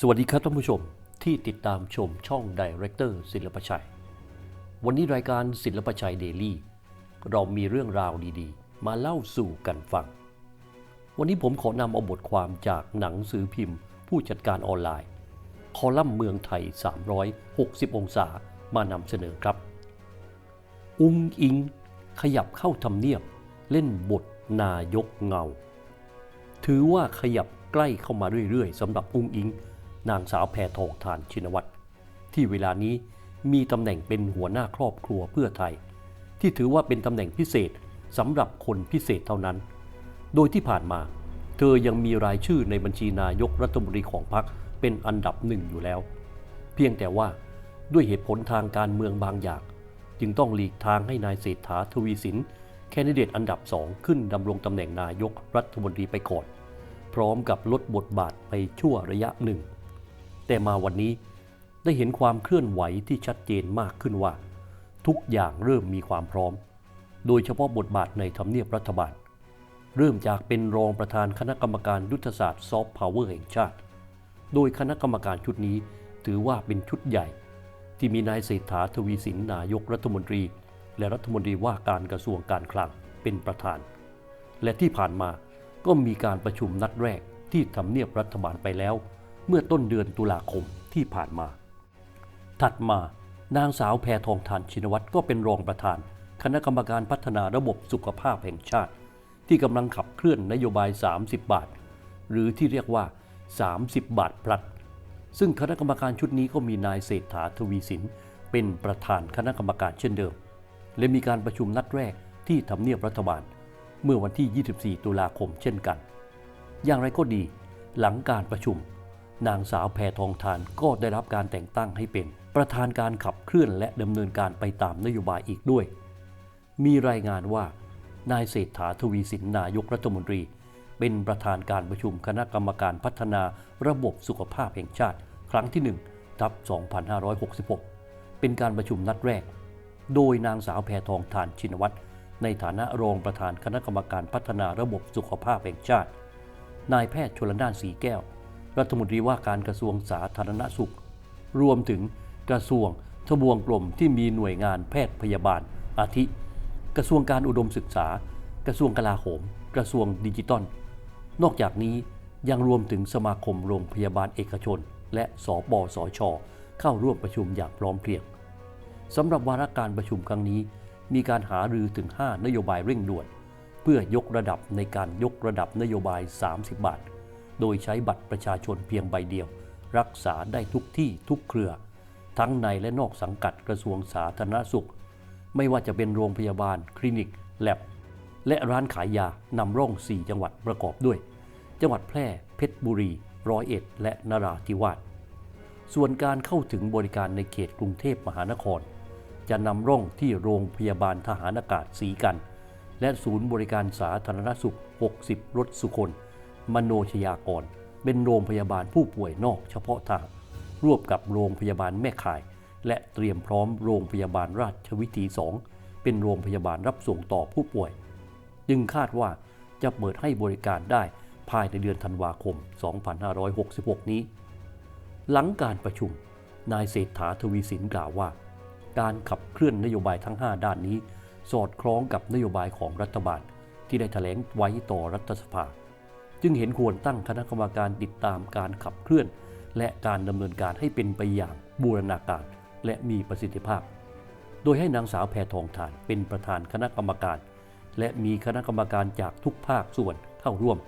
สวัสดีครับท่านผู้ชมที่ติดตามชมช่องดีเรคเตอร์ศิลปชัย วันนี้รายการศิลปชัยเดลี่เรามีเรื่องราวดีๆ มาเล่าสู่กันฟัง วันนี้ผมขอนำเอาบทความจากหนังสือพิมพ์ ผู้จัดการออนไลน์ คอลัมน์เมืองไทย 360 องศามานำเสนอครับ อุงอิง ขยับเข้าทำเนียบ เล่นบทนายกเงา ถือว่าขยับใกล้เข้ามาเรื่อยๆสำหรับอุ้งอิง นางสาวแพทองทานชินวัตรที่เวลานี้มีตำแหน่งเป็นหัวหน้าครอบครัวเพื่อไทย ที่ถือว่าเป็นตำแหน่งพิเศษสำหรับคนพิเศษเท่านั้น โดยที่ผ่านมา เธอยังมีรายชื่อในบัญชีนายกรัฐมนตรีของพรรคเป็นอันดับหนึ่งอยู่แล้ว เพียงแต่ว่าด้วยเหตุผลทางการเมืองบางอย่าง จึงต้องหลีกทางให้นายเศรษฐาทวีสินแคนดิเดตอันดับสองขึ้นดำรงตำแหน่งนายกรัฐมนตรีไปก่อน พร้อมกับลดบทบาทไปชั่วระยะหนึ่ง แต่มาวันนี้ได้เห็นความเคลื่อนไหวที่ชัดเจนมากขึ้นว่า ทุกอย่างเริ่มมีความพร้อม โดยเฉพาะบทบาทในทำเนียบรัฐบาล เริ่มจากเป็นรองประธานคณะกรรมการยุทธศาสตร์ซอฟต์พาวเวอร์แห่งชาติ โดยคณะกรรมการชุดนี้ถือว่าเป็นชุดใหญ่ ที่มีนายเศรษฐาทวีสินนายกรัฐมนตรี และรัฐมนตรีว่าการกระทรวงการคลังเป็นประธาน และที่ผ่านมาก็มีการประชุมนัดแรกที่ทำเนียบรัฐบาลไปแล้ว เมื่อต้นเดือนตุลาคมที่ผ่านมา ถัดมานางสาวแพทองทานชินวัตรก็เป็นรองประธาน คณะกรรมการพัฒนาระบบสุขภาพแห่งชาติ ที่กำลังขับเคลื่อนนโยบาย 30 บาท หรือที่เรียกว่า 30 บาทพลัด ซึ่งคณะกรรมการชุดนี้ก็มีนายเศรษฐาทวีสิน เป็นประธานคณะกรรมการเช่นเดิม และมีการประชุมนัดแรกที่ทำเนียบรัฐบาล เมื่อวันที่ 24 ตุลาคมเช่นกัน อย่างไรก็ดี หลังการประชุม นางสาวแพทองทานก็ได้รับการแต่งตั้งให้เป็น ประธานการขับเคลื่อนและดำเนินการไปตามนโยบายอีกด้วย มีรายงานว่านายเศรษฐาทวีสินนายกรัฐมนตรี เป็นประธานการประชุมคณะกรรมการพัฒนาระบบสุขภาพแห่งชาติ ครั้งที่1ทับ 2566 เป็นการประชุมนัดแรก โดยนางสาวแพทองทานชินวัตรในฐานะรองประธานคณะกรรมการพัฒนาระบบสุขภาพแห่งชาติ นายแพทย์ชลนานสีแก้ว รัฐมนตรีว่าการกระทรวงสาธารณสุข รวมถึงกระทรวงทบวงกลมที่มีหน่วยงานแพทย์พยาบาล อาทิ กระทรวงการอุดมศึกษา กระทรวงกลาโหม กระทรวงดิจิตอลนอกจากนี้ยังรวมถึงสมาคมโรงพยาบาลเอกชน และสปสช เข้าร่วมประชุมอย่างพร้อมเพรียงสำหรับวาระการประชุมครั้งนี้ มีการหารือถึง 5 นโยบายเร่งด่วน เพื่อยกระดับในการยกระดับนโยบาย 30 บาท โดยใช้บัตรประชาชนเพียงใบเดียว รักษาได้ทุกที่ทุกเครือ ทั้งในและนอกสังกัดกระทรวงสาธารณสุข ไม่ว่าจะเป็นโรงพยาบาล คลินิก แลบ และร้านขายยานำร่อง 4 จังหวัดประกอบด้วย จังหวัดแพร่ เพชรบุรี ร้อยเอ็ด และนราธิวาสส่วนการเข้าถึงบริการในเขตกรุงเทพมหานคร จะนำร่องที่โรงพยาบาลทหารอากาศสีกัน และศูนย์บริการสาธารณสุข 60 รถสุคน มโนชยากร เป็นโรงพยาบาลผู้ป่วยนอกเฉพาะทาง ร่วมกับโรงพยาบาลแม่ข่าย และเตรียมพร้อมโรงพยาบาลราชวิถี 2 เป็นโรงพยาบาลรับส่งต่อผู้ป่วย จึงคาดว่าจะเปิดให้บริการได้ภายในเดือนธันวาคม 2566 นี้ หลังการประชุม นายเศรษฐาทวีสินกล่าวว่า การขับเคลื่อนนโยบายทั้ง 5 ด้านนี้ สอดคล้องกับนโยบายของรัฐบาลที่ได้แถลงไว้ต่อรัฐสภา จึงเห็นควรตั้งคณะกรรมการติดตามการขับเคลื่อน และการดำเนินการให้เป็นไปอย่างบูรณาการและมีประสิทธิภาพ โดยให้นางสาวแพทองทานเป็นประธานคณะกรรมการ และมีคณะกรรมการจากทุกภาคส่วนเข้าร่วม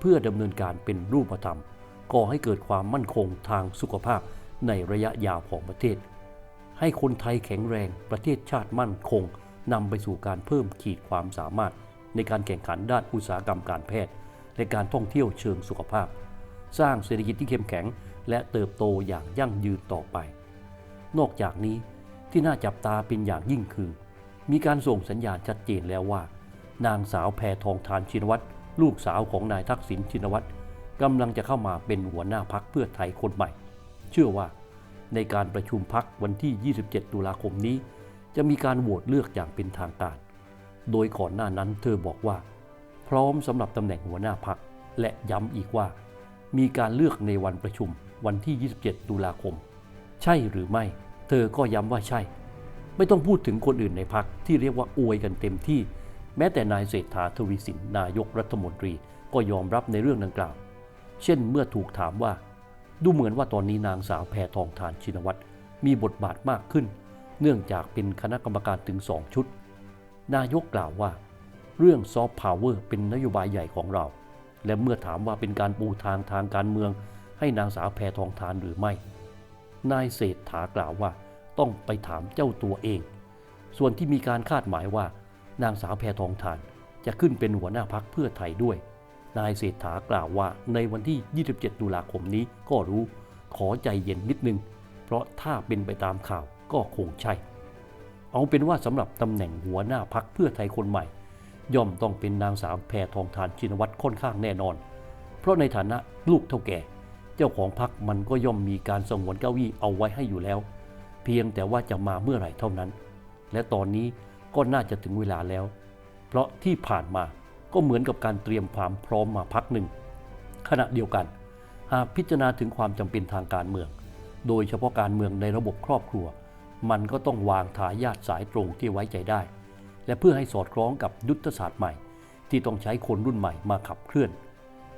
เพื่อดำเนินการเป็นรูปธรรม ก่อให้เกิดความมั่นคงทางสุขภาพในระยะยาวของประเทศ ให้คนไทยแข็งแรงประเทศชาติมั่นคงนำไปสู่การเพิ่มขีดความสามารถในการแข่งขันด้านอุตสาหกรรมการแพทย์ และการท่องเที่ยวเชิงสุขภาพ สร้างเศรษฐกิจที่เข้มแข็ง และเติบโตอย่างยั่งยืนต่อไป นอกจากนี้ที่น่าจับตาเป็นอย่างยิ่งคือ มีการส่งสัญญาณชัดเจนแล้วว่า นางสาวแพทองทานชินวัตรลูกสาวของนายทักษิณชินวัตรกำลังจะเข้ามาเป็นหัวหน้าพักเพื่อไทยคนใหม่ เชื่อว่าในการประชุมพักวันที่ 27 ตุลาคมนี้ จะมีการโหวตเลือกอย่างเป็นทางการ โดยก่อนหน้านั้นเธอบอกว่า พร้อมสำหรับตำแหน่งหัวหน้าพัก และย้ำอีกว่า มีการเลือกในวันประชุมวันที่ 27 ตุลาคม ใช่หรือไม่ เธอก็ย้ำว่าใช่ ไม่ต้องพูดถึงคนอื่นในพักที่เรียกว่าอวยกันเต็มที่ แม้แต่นายเศรษฐาทวีสินนายกรัฐมนตรีก็ยอมรับในเรื่องดังกล่าว เช่นเมื่อถูกถามว่า ดูเหมือนว่าตอนนี้นางสาวแพทองทานชินวัตรมีบทบาทมากขึ้น เนื่องจากเป็นคณะกรรมการถึงสองชุด นายกกล่าวว่า เรื่องซอฟต์พาวเวอร์เป็นนโยบายใหญ่ของเรา และเมื่อถามว่าเป็นการปูทางทางการเมือง ให้นางสาวแพทองทานหรือไม่ นายเศรษฐากล่าวว่าต้องไปถามเจ้าตัวเอง ส่วนที่มีการคาดหมายว่า นางสาวแพทองทานจะขึ้นเป็นหัวหน้าพักเพื่อไทยด้วย นายเศรษฐากล่าวว่าในวันที่ 27 ตุลาคมนี้ก็รู้ ขอใจเย็นนิดนึง เพราะถ้าเป็นไปตามข่าวก็คงใช่ เอาเป็นว่าสำหรับตำแหน่งหัวหน้าพักเพื่อไทยคนใหม่ ย่อมต้องเป็นนางสาวแพทองทานชินวัตรค่อนข้างแน่นอน เพราะในฐานะลูกเท่าแก่ เจ้าของพักมันก็ย่อมมีการสงวนเก้าอี้เอาไว้ให้อยู่แล้ว เพียงแต่ว่าจะมาเมื่อไหร่เท่านั้น และตอนนี้ก็น่าจะถึงเวลาแล้ว เพราะที่ผ่านมาก็เหมือนกับการเตรียมความพร้อมมาพักหนึ่ง ขณะเดียวกัน หากพิจารณาถึงความจำเป็นทางการเมือง โดยเฉพาะการเมืองในระบบครอบครัว มันก็ต้องวางทายาทสายตรงที่ไว้ใจได้ และเพื่อให้สอดคล้องกับยุทธศาสตร์ใหม่ ที่ต้องใช้คนรุ่นใหม่มาขับเคลื่อน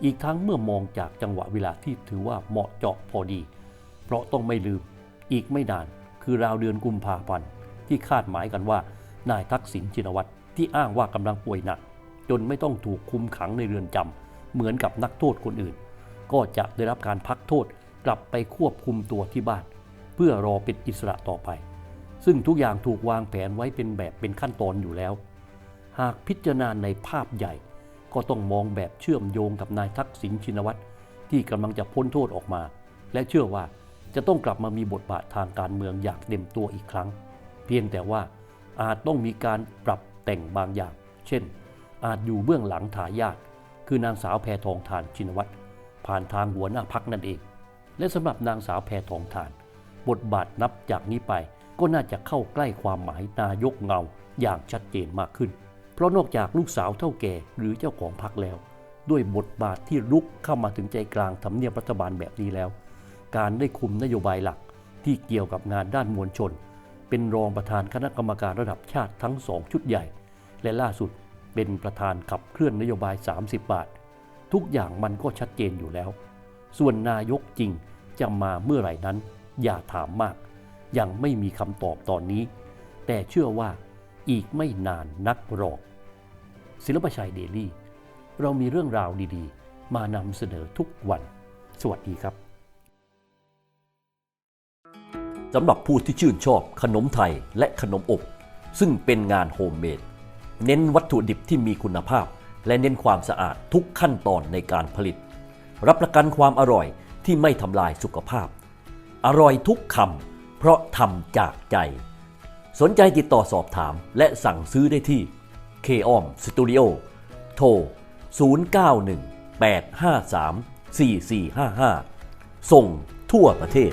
อีกทั้งเมื่อมองจากจังหวะเวลาที่ถือว่าเหมาะเจาะพอดี เพราะต้องไม่ลืม อีกไม่นานคือราวเดือนกุมภาพันธ์ที่คาดหมายกันว่านายทักษิณชินวัตรที่อ้างว่ากำลังป่วยหนัก จนไม่ต้องถูกคุมขังในเรือนจำเหมือนกับนักโทษคนอื่น ก็จะได้รับการพักโทษกลับไปควบคุมตัวที่บ้าน เพื่อรอเป็นอิสระต่อไป ซึ่งทุกอย่างถูกวางแผนไว้เป็นแบบเป็นขั้นตอนอยู่แล้ว หากพิจารณาในภาพใหญ่ ก็ต้องมองแบบเชื่อมโยงกับนายทักษิณชินวัตรที่กำลังจะพ้นโทษออกมา และเชื่อว่าจะต้องกลับมามีบทบาททางการเมืองอย่างเต็มตัวอีกครั้ง เพียงแต่ว่าอาจต้องมีการปรับแต่งบางอย่าง เช่น อาจอยู่เบื้องหลังทายาทคือนางสาวแพทองทานชินวัตรผ่านทางหัวหน้าพักนั่นเอง และสำหรับนางสาวแพทองทาน บทบาทนับจากนี้ไป ก็น่าจะเข้าใกล้ความหมายนายกเงาอย่างชัดเจนมากขึ้น เพราะนอกจากลูกสาวเท่าแก่หรือเจ้าของพักแล้ว ด้วยบทบาทที่ลุกเข้ามาถึงใจกลางทำเนียบรัฐบาลแบบนี้แล้ว การได้คุมนโยบายหลักที่เกี่ยวกับงานด้านมวลชน เป็นรองประธานคณะกรรมการระดับชาติทั้งสองชุดใหญ่ และล่าสุดเป็นประธานขับเคลื่อนนโยบาย 30 บาท ทุกอย่างมันก็ชัดเจนอยู่แล้ว ส่วนนายกจริงจะมาเมื่อไหร่นั้น อย่าถามมาก ยังไม่มีคำตอบตอนนี้ แต่เชื่อว่าอีกไม่นานนักหรอก ศิลปชัยเดลี่ เรามีเรื่องราวดีๆ มานำเสนอทุกวัน สวัสดีครับสำหรับผู้ที่ชื่นชอบขนมไทยและขนมอบ ซึ่งเป็นงานโฮมเมดเน้นวัตถุดิบที่มีคุณภาพ และเน้นความสะอาดทุกขั้นตอนในการผลิต รับประกันความอร่อยที่ไม่ทำลายสุขภาพ อร่อยทุกคำ เพราะทำจากใจ สนใจติดต่อสอบถามและสั่งซื้อได้ที่ k o m Studio โทร 091 853 4455 ส่งทั่วประเทศ